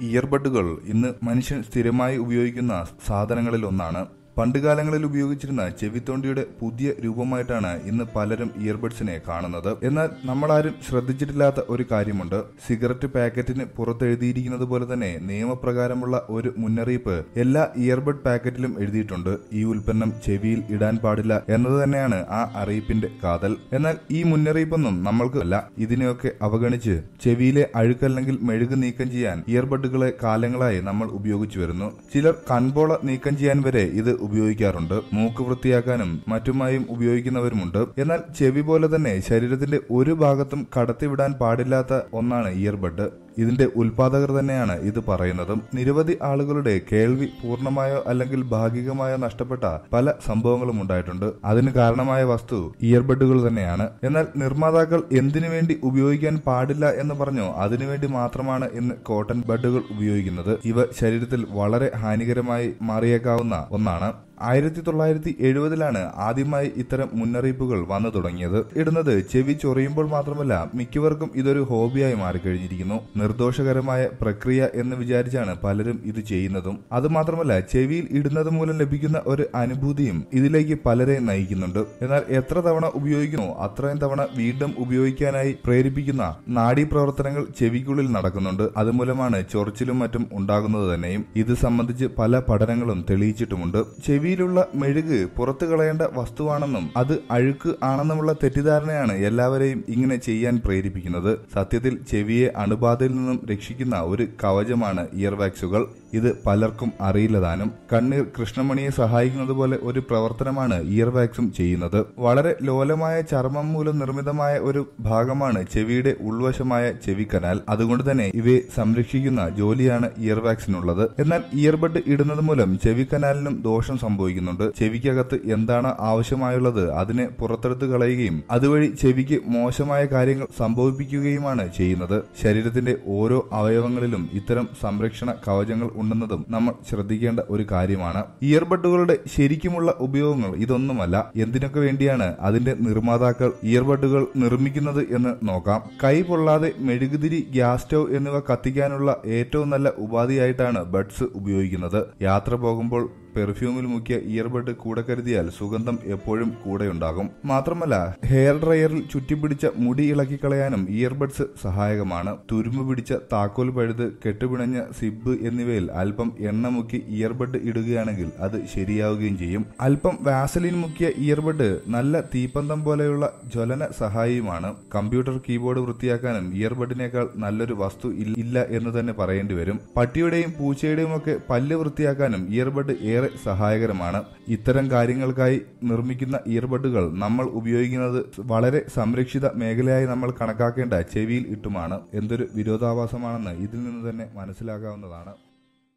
ഇയർബഡുകൾ ഇന്ന് മനുഷ്യൻ സ്ഥിരമായി ഉപയോഗിക്കുന്ന സാധനങ്ങളിൽ ഒന്നാണ് പണ്ടുകാലങ്ങളിൽ ഉപയോഗിച്ചിരുന്ന ചെവിത്തോണ്ടിയുടെ പുതിയ രൂപമായിട്ടാണ് ഇന്ന് പലരും ഇയർബഡ്സിനെ കാണുന്നത്. എന്നാൽ നമ്മളാരും ശ്രദ്ധിച്ചിട്ടില്ലാത്ത ഒരു കാര്യമുണ്ട്. സിഗരറ്റ് പാക്കറ്റിന് പുറത്തെഴുതിയിരിക്കുന്നത് പോലെ തന്നെ നിയമപ്രകാരമുള്ള ഒരു മുന്നറിയിപ്പ് എല്ലാ ഇയർബഡ് പാക്കറ്റിലും എഴുതിയിട്ടുണ്ട്. ഈ ഉൽപ്പന്നം ചെവിയിൽ ഇടാൻ പാടില്ല എന്നത് തന്നെയാണ് ആ അറിയിപ്പിന്റെ കാതൽ. എന്നാൽ ഈ മുന്നറിയിപ്പൊന്നും നമ്മൾക്ക് അല്ല. ഇതിനെയൊക്കെ അവഗണിച്ച് ചെവിയിലെ അഴുക്കല്ലെങ്കിൽ മെഴുക് നീക്കം ചെയ്യാൻ ഇയർബഡുകളെ കാലങ്ങളായി നമ്മൾ ഉപയോഗിച്ചു വരുന്നു. ചിലർ കൺപോള നീക്കം ചെയ്യാൻ വരെ ഇത് ഉപയോഗിക്കാറുണ്ട്. മൂക്ക് വൃത്തിയാക്കാനും മറ്റുമായും ഉപയോഗിക്കുന്നവരുമുണ്ട്. എന്നാൽ ചെവി പോലെ തന്നെ ശരീരത്തിന്റെ ഒരു ഭാഗത്തും കടത്തിവിടാൻ പാടില്ലാത്ത ഒന്നാണ് ഇയർബഡ്. ഇതിന്റെ ഉൽപാദകർ തന്നെയാണ് ഇത് പറയുന്നതും. നിരവധി ആളുകളുടെ കേൾവി പൂർണമായോ അല്ലെങ്കിൽ ഭാഗികമായോ നഷ്ടപ്പെട്ട പല സംഭവങ്ങളും ഉണ്ടായിട്ടുണ്ട്. അതിന് കാരണമായ വസ്തു ഇയർബഡുകൾ തന്നെയാണ്. എന്നാൽ നിർമ്മാതാക്കൾ എന്തിനു വേണ്ടി ഉപയോഗിക്കാൻ പാടില്ല എന്ന് പറഞ്ഞോ അതിനുവേണ്ടി മാത്രമാണ് ഇന്ന് കോട്ടൺ ബഡുകൾ ഉപയോഗിക്കുന്നത്. ഇവ ശരീരത്തിൽ വളരെ ഹാനികരമായി മാറിയേക്കാവുന്ന ഒന്നാണ്. ആയിരത്തി തൊള്ളായിരത്തി എഴുപതിലാണ് ആദ്യമായി ഇത്തരം മുന്നറിയിപ്പുകൾ വന്നു തുടങ്ങിയത്. ഇടുന്നത് ചെവി ചൊറിയുമ്പോൾ മാത്രമല്ല മിക്കവർക്കും ഇതൊരു ഹോബിയായി മാറിക്കഴിഞ്ഞിരിക്കുന്നു. നിർദോഷകരമായ പ്രക്രിയ എന്ന് വിചാരിച്ചാണ് പലരും ഇത് ചെയ്യുന്നതും. അതുമാത്രമല്ല ചെവിയിൽ ഇടുന്നത് മൂലം ലഭിക്കുന്ന ഒരു അനുഭൂതിയും ഇതിലേക്ക് പലരെ നയിക്കുന്നുണ്ട്. എന്നാൽ എത്ര തവണ ഉപയോഗിക്കുന്നു അത്രയും തവണ വീണ്ടും ഉപയോഗിക്കാനായി പ്രേരിപ്പിക്കുന്ന നാഡീ പ്രവർത്തനങ്ങൾ ചെവിക്കുള്ളിൽ നടക്കുന്നുണ്ട്. അതുമൂലമാണ് ചൊറിച്ചിലും മറ്റും ഉണ്ടാകുന്നത് തന്നെയും. ഇത് സംബന്ധിച്ച് പല പഠനങ്ങളും തെളിയിച്ചിട്ടുമുണ്ട്. ചെവിയിലുള്ള മെഴുക് പുറത്തു കളയേണ്ട വസ്തുവാണെന്നും അത് അഴുക്ക് ആണെന്നുമുള്ള തെറ്റിദ്ധാരണയാണ് എല്ലാവരെയും ഇങ്ങനെ ചെയ്യാൻ പ്രേരിപ്പിക്കുന്നത്. സത്യത്തിൽ ചെവിയെ അണുബാധയിൽ നിന്നും രക്ഷിക്കുന്ന ഒരു കവചമാണ് ഇയർവാക്സുകൾ. ഇത് പലർക്കും അറിയില്ലതാനും കണ്ണീർ കൃഷ്ണമണിയെ സഹായിക്കുന്നത് പോലെ ഒരു പ്രവർത്തനമാണ് ഇയർവാക്സും ചെയ്യുന്നത്. വളരെ ലോലമായ ചർമ്മം മൂലം നിർമ്മിതമായ ഒരു ഭാഗമാണ് ചെവിയുടെ ഉൾവശമായ ചെവി കനാൽ അതുകൊണ്ട് തന്നെ ഇവയെ സംരക്ഷിക്കുന്ന ജോലിയാണ് ഇയർവാക്സിനുള്ളത്. എന്നാൽ ഇയർബഡ് ഇടുന്നത് മൂലം ചെവി കനാലിനും ദോഷം സംഭവിക്കുന്നുണ്ട്. ചെവിക്കകത്ത് എന്താണ് ആവശ്യമായുള്ളത്? അതിനെ പുറത്തെടുത്ത് കളയുകയും അതുവഴി ചെവിക്ക് മോശമായ കാര്യങ്ങൾ സംഭവിപ്പിക്കുകയുമാണ് ചെയ്യുന്നത്. ശരീരത്തിന്റെ ഓരോ അവയവങ്ങളിലും ഇത്തരം സംരക്ഷണ കവചങ്ങൾ ഉണ്ടെന്നതും നമ്മൾ ശ്രദ്ധിക്കേണ്ട ഒരു കാര്യമാണ്. ഇയർബഡുകളുടെ ശരിക്കുമുള്ള ഉപയോഗങ്ങൾ ഇതൊന്നുമല്ല. എന്തിനൊക്കെ വേണ്ടിയാണ് അതിന്റെ നിർമ്മാതാക്കൾ ഇയർബഡുകൾ നിർമ്മിക്കുന്നത് എന്ന് നോക്കാം. കൈ പൊള്ളാതെ മെഴുകുതിരി ഗ്യാസ് സ്റ്റൗ എന്നിവ കത്തിക്കാനുള്ള ഏറ്റവും നല്ല ഉപാധിയായിട്ടാണ് ബഡ്സ് ഉപയോഗിക്കുന്നത്. യാത്ര പോകുമ്പോൾ പെർഫ്യൂമിൽ മുക്കിയ ഇയർബഡ് കൂടെ കരുതിയാൽ സുഗന്ധം എപ്പോഴും കൂടെയുണ്ടാകും. മാത്രമല്ല ഹെയർ ഡ്രയറിൽ ചുറ്റിപ്പിടിച്ച മുടി ഇളക്കി കളയാനും ഇയർബഡ്സ് സഹായകമാണ്. തുരുമ്പ് പിടിച്ച താക്കോൽ പഴുത് കെട്ടുപിണഞ്ഞ സിബ് എന്നിവയിൽ അല്പം എണ്ണ മുക്കി ഇയർബഡ് ഇടുകയാണെങ്കിൽ അത് ശരിയാവുകയും ചെയ്യും. അല്പം വാസലിൻ മുക്കിയ ഇയർബഡ് നല്ല തീപ്പന്തം പോലെയുള്ള ജ്വലന സഹായിയുമാണ്. കമ്പ്യൂട്ടർ കീബോർഡ് വൃത്തിയാക്കാനും ഇയർബഡിനേക്കാൾ നല്ലൊരു വസ്തു ഇല്ല എന്ന് തന്നെ പറയേണ്ടി വരും പട്ടിയുടെയും പൂച്ചയുടെയും ഒക്കെ പല്ല് വൃത്തിയാക്കാനും ഇയർബഡ് ഏറെ സഹായകരമാണ്. ഇത്തരം കാര്യങ്ങൾക്കായി നിർമ്മിക്കുന്ന ഇയർബഡുകൾ നമ്മൾ ഉപയോഗിക്കുന്നത് വളരെ സംരക്ഷിത മേഖലയായി നമ്മൾ കണക്കാക്കേണ്ട ചെവിയിൽ ഇട്ടുമാണ്. എന്തൊരു വിരോധാഭാസമാണെന്ന് ഇതിൽ നിന്ന് തന്നെ മനസ്സിലാക്കാവുന്നതാണ്.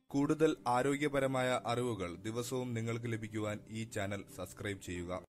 കൂടുതൽ ആരോഗ്യപരമായ അറിവുകൾ ദിവസവും നിങ്ങൾക്ക് ലഭിക്കുവാൻ ഈ ചാനൽ സബ്സ്ക്രൈബ് ചെയ്യുക.